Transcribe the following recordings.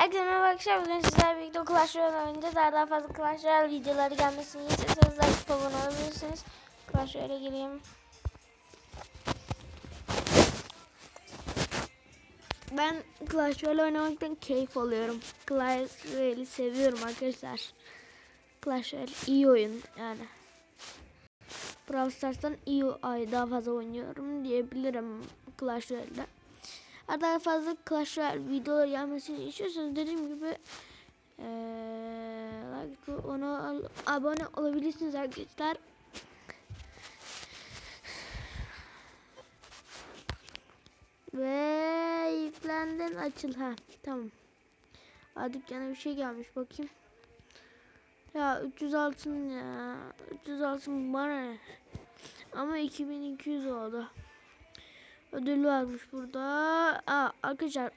Herkese merhaba arkadaşlar. Bugün sizlerle birlikte Clash Royale oynayacağız. Daha, daha fazla Clash Royale videoları gelmesini istiyorsanız like abone olabilirsiniz. Clash Royale'e gireyim. Ben Clash Royale oynamaktan keyif alıyorum. Clash Royale'i seviyorum arkadaşlar. Clash Royale iyi oyun yani. Brawl Stars'tan iyi ay daha fazla oynuyorum diyebilirim Clash Royale'de. Eğer fazla Clash Royale videoları gelmesini istiyorsanız dediğim gibi eee like ona abone olabilirsiniz arkadaşlar. Ve yüklendin açıl ha tamam. Aa dükkana bir şey gelmiş bakayım. Ya 300 altın ya 300 altın bana? Ama 2200 oldu. Ödül varmış burada. Aa, arkadaşlar.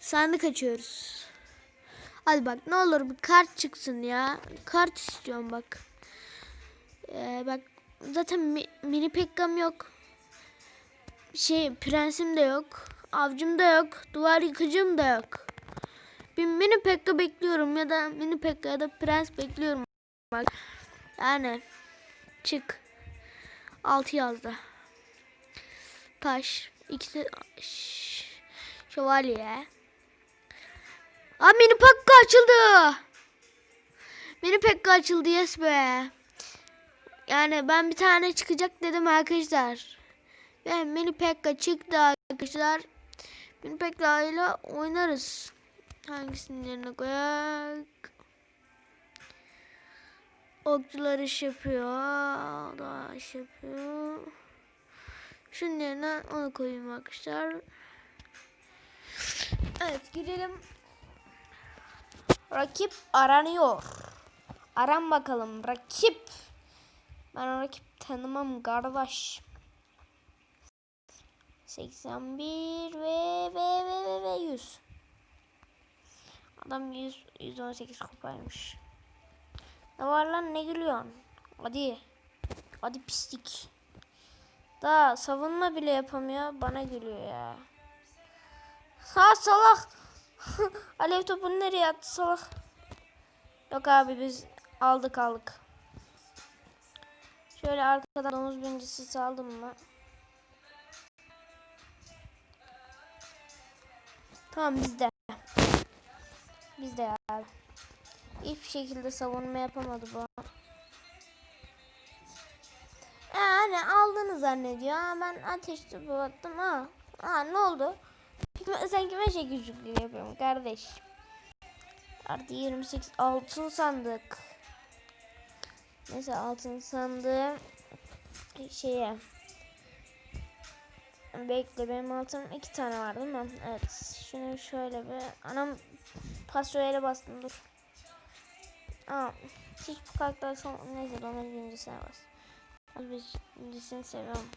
Sandık açıyoruz. Hadi bak ne olur bir kart çıksın ya. Kart istiyorum bak. Ee, bak zaten mi- mini pekkam yok. Şey prensim de yok. Avcım da yok. Duvar yıkıcım da yok. Bir mini pekka bekliyorum ya da mini pekka ya da prens bekliyorum. Bak. Yani çık. 6 yazdı taş, ikisi şövalye. Aa mini pekka açıldı. Mini pekka açıldı yes be. Yani ben bir tane çıkacak dedim arkadaşlar. Ve mini pekka çıktı arkadaşlar. Mini pekka ile oynarız. Hangisinin yerine koyak? Okçular iş yapıyor. Daha iş yapıyor. Şunun yerine onu koyayım arkadaşlar. Evet girelim. Rakip aranıyor. Aran bakalım rakip. Ben rakip tanımam kardeş. 81 ve ve ve ve, ve 100. Adam 100 118 kupaymış. Ne var lan ne gülüyorsun? Hadi. Hadi pislik. Daha savunma bile yapamıyor. Bana gülüyor ya. Ha salak. Alev topunu nereye attı salak? Yok abi biz aldık aldık. Şöyle arkadan domuz bincisi saldım mı? Tamam bizde. Bizde ya. Hiçbir şekilde savunma yapamadı bu. Yani aldığını zannediyor. Ha, ben ateş topu attım. Ha. ha ne oldu? Sen kime şekilcikliği yapıyorum kardeş? Artı 28 altın sandık. Neyse altın sandığı şeye Bekle benim altım iki tane var değil mi? Evet. Şunu şöyle bir anam pasöyle bastım dur. Aa, hiç bu karakter son neyse domuz birincisine bas. Az birincisini seviyorum.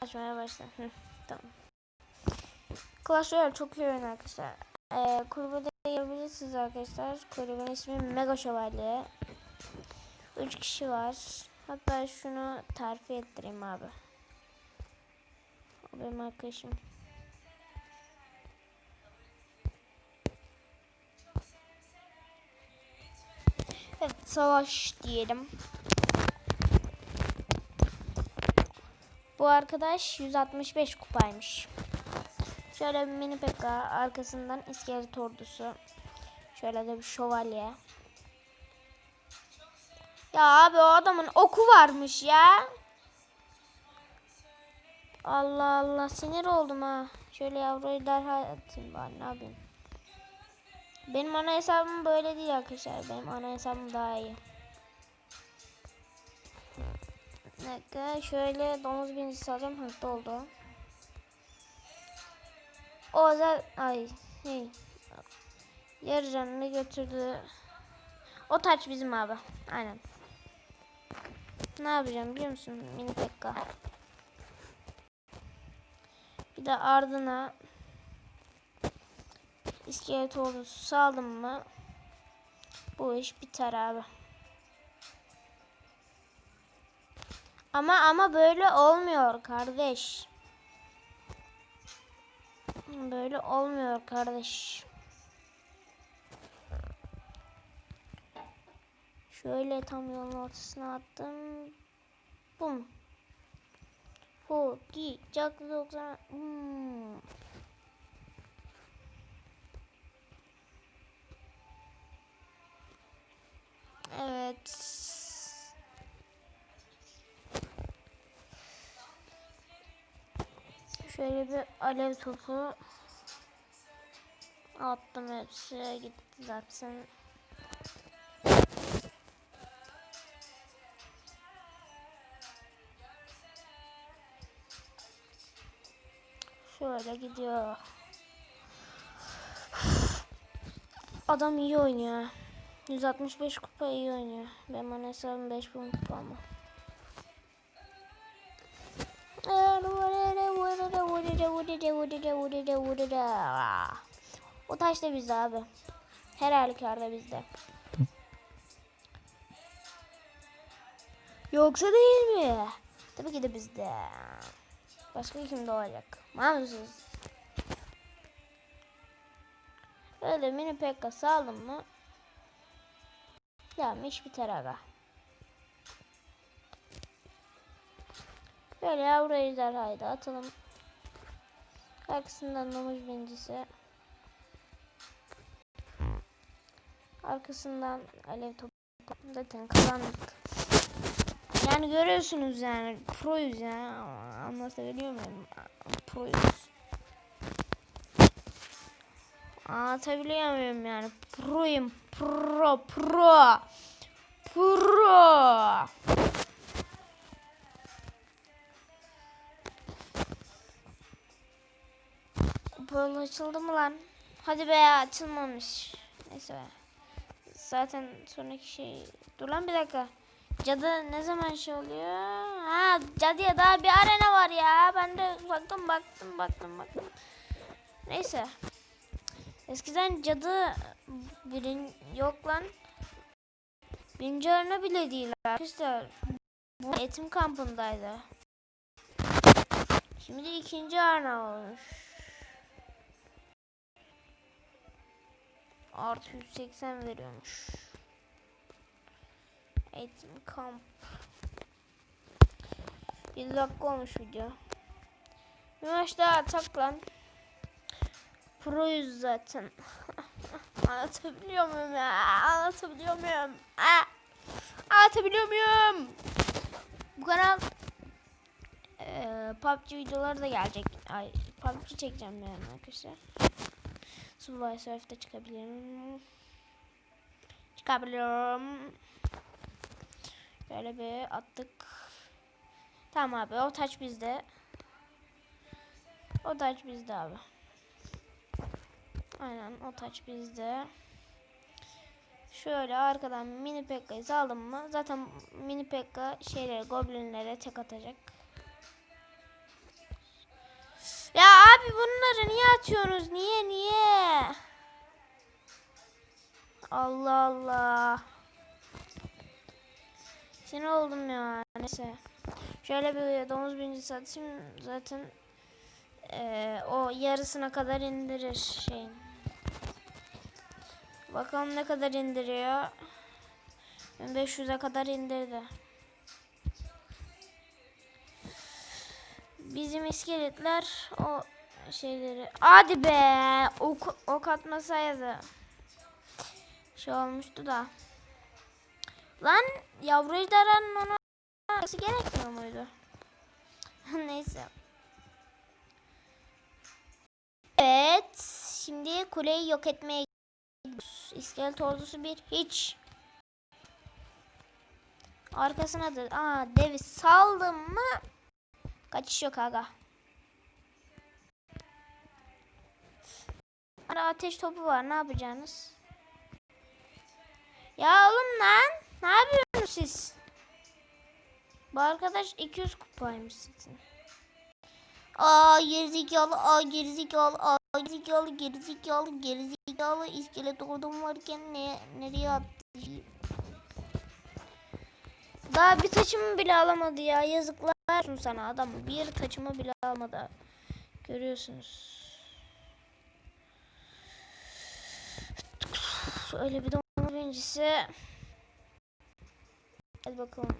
Açmaya başla. Tamam. Clash Royale çok iyi oyun arkadaşlar. Ee, kulübe de gelebilirsiniz arkadaşlar. Kulübün ismi Mega Şövalye. 3 kişi var. Hatta şunu terfi ettireyim abi. O benim arkadaşım. Evet savaş diyelim. Bu arkadaş 165 kupaymış. Şöyle bir mini pekka arkasından iskelet ordusu. Şöyle de bir şövalye. Ya abi o adamın oku varmış ya. Allah Allah sinir oldum ha. Şöyle yavruyu derhal atayım bari ne yapayım. Benim ana hesabım böyle değil arkadaşlar. Benim ana hesabım daha iyi. Dakika şöyle domuz birincisi alacağım. Hıhtı oldu. O da ay hey. Yarı canını götürdü. O taç bizim abi. Aynen. Ne yapacağım biliyor musun? Mini pekka. Bir de ardına iskelet ordusu saldım mı bu iş biter abi. Ama ama böyle olmuyor kardeş. Böyle olmuyor kardeş. Şöyle tam yolun ortasına attım. Bum. Foki. Jack 90. Hmm. Şöyle bir alev topu attım hepsi gitti zaten. Şöyle gidiyor. Adam iyi oynuyor. 165 kupa iyi oynuyor. Benim bana hesabım 5000 kupa ama. O taş da bizde abi. Her halükarda bizde. Yoksa değil mi? Tabii ki de bizde. Başka kimde olacak? Mamsız. Öyle mini pekka saldım mı? Tamam iş biter aga. Böyle yavru ejderhayı da atalım. Arkasından domuz bincisi. Arkasından alev topu. Zaten kazandık. Yani görüyorsunuz yani proyuz ya. Anlatabiliyor muyum? Proyuz. Anlatabiliyor muyum yani? Proyum. Pro. Pro. Pro. Böyle açıldı mı lan? Hadi be açılmamış. Neyse be. Zaten sonraki şey... Dur lan bir dakika. Cadı ne zaman şey oluyor? Ha cadıya daha bir arena var ya. Ben de baktım baktım baktım baktım. Neyse. Eskiden cadı birin yok lan. Birinci arena bile değil arkadaşlar. Bu eğitim kampındaydı. Şimdi ikinci arena olmuş. Artı 180 veriyormuş. Eğitim kamp. 7 dakika olmuş video. Bir maç daha atak lan. Proyuz zaten. Anlatabiliyor muyum ya? Anlatabiliyor muyum? Aa! Anlatabiliyor muyum? Bu kanal eee PUBG videoları da gelecek. Ay PUBG çekeceğim yani arkadaşlar. Surf'te çıkabilirim. Çıkabiliyorum. Böyle bir attık. Tamam abi o taç bizde. O taç bizde abi. Aynen o taç bizde. Şöyle arkadan mini pekka'yı saldım mı? Zaten mini pekka şeylere goblinlere tek atacak. Bunları niye atıyorsunuz? Niye niye? Allah Allah. Sinir oldum ya. Neyse. Şöyle bir domuz birincisi atayım. Zaten eee, o yarısına kadar indirir şeyin. Bakalım ne kadar indiriyor. 500'e kadar indirdi. Bizim iskeletler o şeyleri. Hadi be. Ok, ok atmasaydı. Şey olmuştu da. Lan yavru ejderhanın onu atması gerekmiyor muydu? Neyse. Evet. Şimdi kuleyi yok etmeye gidiyoruz. İskelet ordusu bir hiç. Arkasına da aa devi saldım mı? Kaçış yok aga. Ara ateş topu var. Ne yapacaksınız? Ya oğlum lan. Ne yapıyorsunuz siz? Bu arkadaş 200 kupaymış sizin. Aa gerizekalı, aa gerizekalı, aa gerizekalı, gerizekalı, gerizekalı. İskelet ordum varken ne, nereye attı? Daha bir taçımı bile alamadı ya. Yazıklar olsun sana adam. Bir taçımı bile almadı. Görüyorsunuz. Öyle bir domuz birincisi. Hadi bakalım.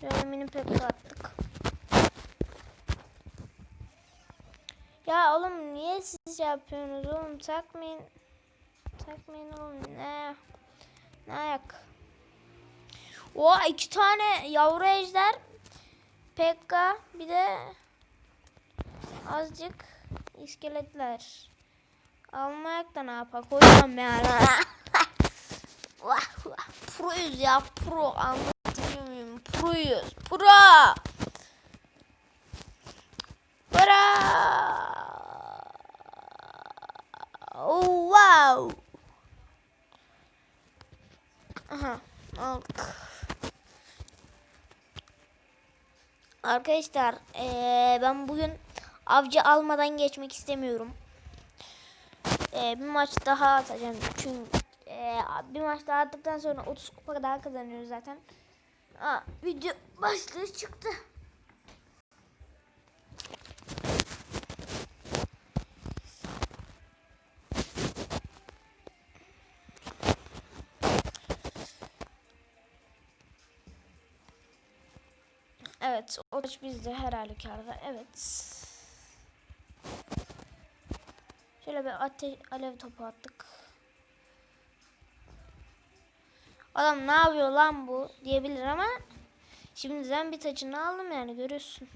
Şöyle mini pekka attık. Ya oğlum niye siz yapıyorsunuz oğlum takmayın. Takmayın oğlum ne? Ne ayak? Oha iki tane yavru ejder. Pekka bir de azıcık iskeletler. Almayak da ne yapak hocam vah. Proyuz ya pro anlatabiliyor muyum? Proyuz. Pro. Pro. Oh, wow. Aha aldık. Arkadaşlar eee, ben bugün avcı almadan geçmek istemiyorum. Eee, bir maç daha atacağım çünkü eee, bir maç daha attıktan sonra 30 kupa daha kazanıyoruz zaten. Aa, video başlığı çıktı. Evet, o bizde her halükarda. Evet. Şöyle bir ate alev topu attık. Adam ne yapıyor lan bu diyebilir ama şimdiden bir taçını aldım yani görüyorsun.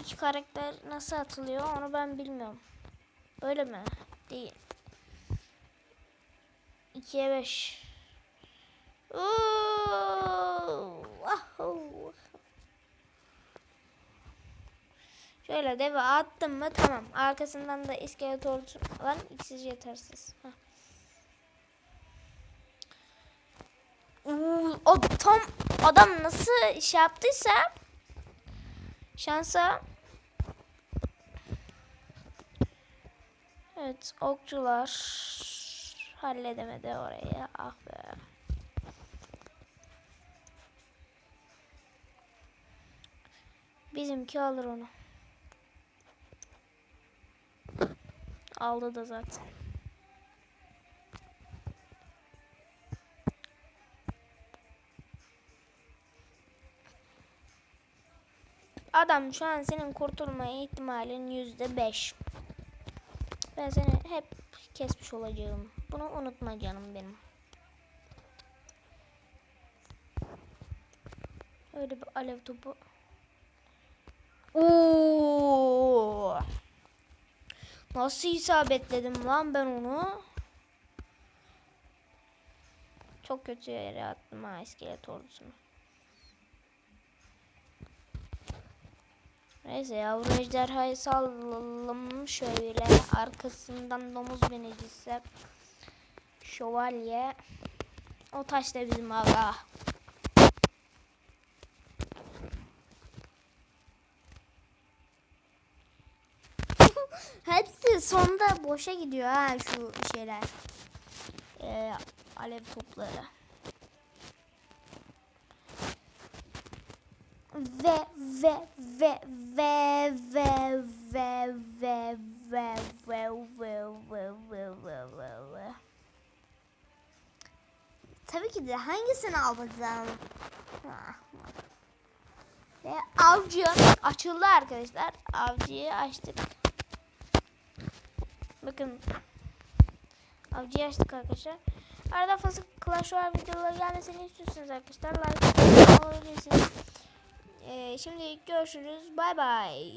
İki karakter nasıl atılıyor onu ben bilmiyorum. Öyle mi? Değil. 2'ye 5. Şöyle deve attım mı tamam. Arkasından da iskelet ordusu lan iksiz yetersiz. Heh. O tam adam nasıl şey yaptıysa şansa Evet okçular halledemedi orayı ah be. Bizimki alır onu. Aldı da zaten. Adam şu an senin kurtulma ihtimalin yüzde beş. Ben seni hep kesmiş olacağım. Bunu unutma canım benim. Öyle bir alev topu. Oo! Nasıl isabetledim lan ben onu? Çok kötü yere attım ha iskelet ordusunu. Neyse yavru ejderhayı sallalım şöyle arkasından domuz binicisi şövalye o taş da bizim aga. Hepsi sonunda boşa gidiyor ha şu şeyler. Ee, alev topları. Ve ve ve ve ve ve ve ve ve ve ve ve ve ve ve Tabii ki de hangisini alacağım? Ve avcı açıldı arkadaşlar. Avcıyı açtık. Bakın. Avcıyı açtık arkadaşlar. Arada fazla Clash Royale videoları gelmesini istiyorsanız arkadaşlar like olabilirsiniz. Ee, şimdi görüşürüz. Bay bay.